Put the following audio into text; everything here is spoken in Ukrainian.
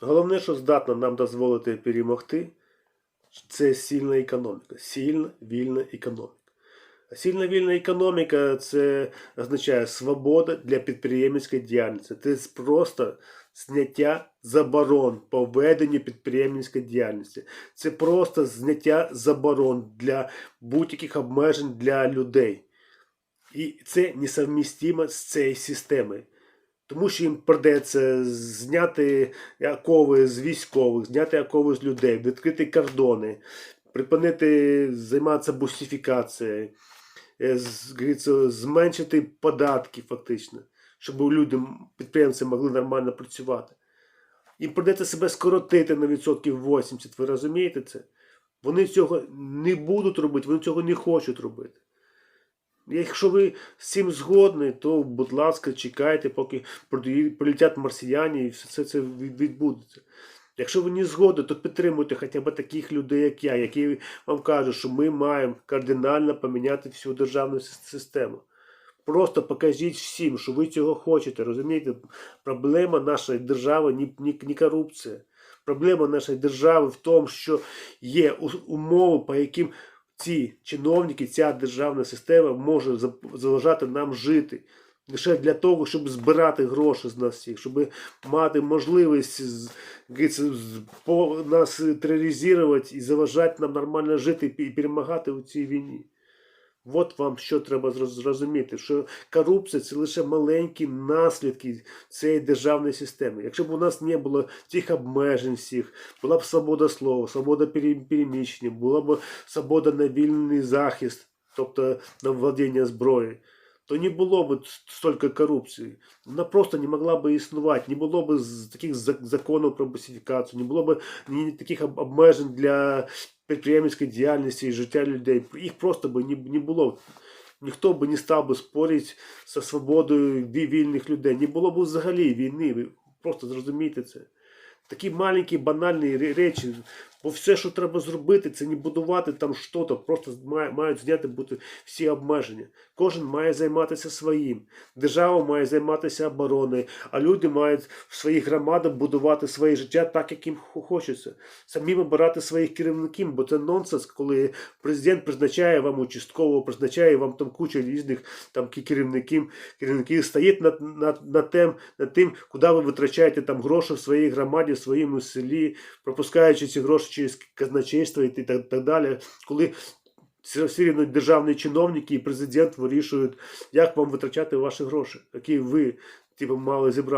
Головне, що здатна нам дозволити перемогти, це сильна економіка. Сильна вільна економіка. Сильна вільна економіка це означає свобода для підприємницької діяльності. Це просто зняття заборон по веденню підприємницької діяльності. Це просто зняття заборон для будь-яких обмежень для людей. І це несовмістимо з цією системою. Тому що їм придеться зняти окови з військових, зняти окови з людей, відкрити кордони, припинити займатися бусифікацією, е, зменшити податки фактично, щоб люди, підприємці могли нормально працювати. Їм придеться себе скоротити на відсотків 80, ви розумієте це? Вони цього не будуть робити, вони цього не хочуть робити. Якщо ви з цим згодні, то, будь ласка, чекайте, поки прилетять марсіяни і все це відбудеться. Якщо ви не згодні, то підтримуйте хоча б таких людей, як я, які вам кажуть, що ми маємо кардинально поміняти всю державну систему. Просто покажіть всім, що ви цього хочете. Розумієте, проблема нашої держави не корупція. Проблема нашої держави в тому, що є умови, по яким ці чиновники, ця державна система може за- заважати нам жити. Лише для того, щоб збирати гроші з нас всіх, щоб мати можливість нас тероризувати і заважати нам нормально жити і перемагати у цій війні. От вам що треба зрозуміти, що корупція це лише маленькі наслідки цієї державної системи. Якщо б у нас не було цих обмежень всіх, була б свобода слова, свобода переміщення, була б свобода на вільний захист, тобто на владіння зброєю, то не було б стільки корупції. Вона просто не могла б існувати, не було б таких за- законів про бусифікацію, не було б ні таких обмежень для підприємницької діяльності і життя людей. Їх просто би не, було. Ніхто би не став би спорити зі свободою вільних людей. Не було б взагалі війни. Ви просто зрозумійте це. Такі маленькі банальні речі. Бо все, що треба зробити, це не будувати там щось, просто мають зняти бути всі обмеження. Кожен має займатися своїм. Держава має займатися обороною, а люди мають в своїх громадах будувати своє життя так, як їм хочеться. Самим обирати своїх керівників, бо це нонсенс, коли президент призначає вам участкового, призначає вам там кучу різних там керівників, керівників стоїть над, над, над, тим, над тим, куди ви витрачаєте там гроші в своїй громаді, в своєму селі, пропускаючи ці гроші через казначейство і так, так далі. Коли все рівно державні чиновники і президент вирішують, як вам витрачати ваші гроші, які ви типу, мали зібрати.